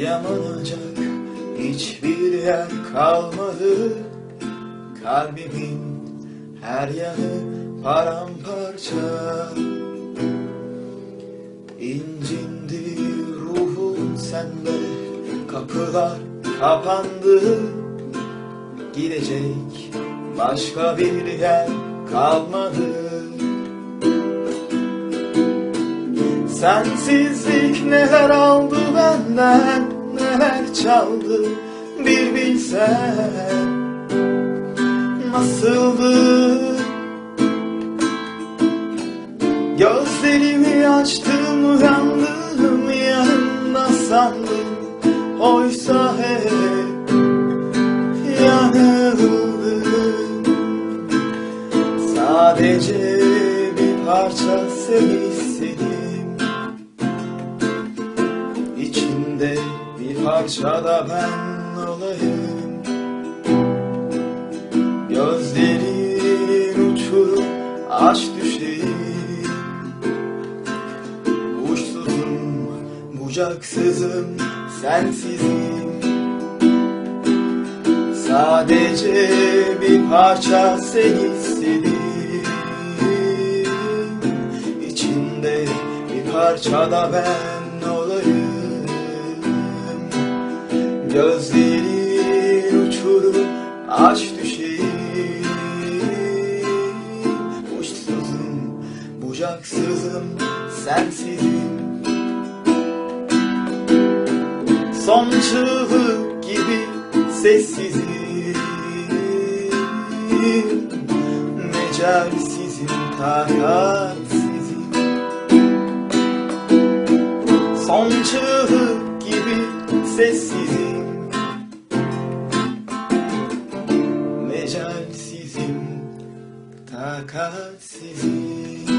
yamanacak hiçbir yer kalmadı. Kalbimin her yanı paramparça. İncindi ruhum sende Kapılar kapandı. Gidecek başka bir yer kalmadı. Sensizlik neler aldı benden Neler çaldı bir bilsen Nasıldı? Gözlerimi açtım uyandım yanımda sandım. Oysa hep yanıldım Sadece bir parça seni bir parça da ben olayım Gözlerin uçurup aç düşeyim. Uçsuzum, bucaksızım, sensizim. Sadece bir parça seni istedim İçinde bir parça da ben Gözlerin uçurup aç düşeyim Uçsuzum, bucaksızım, sensizim. Son çığlık gibi sessizim. Mecalsizim, takatsizim Son çığlık gibi sessizim. Mecalsizim, takatsizim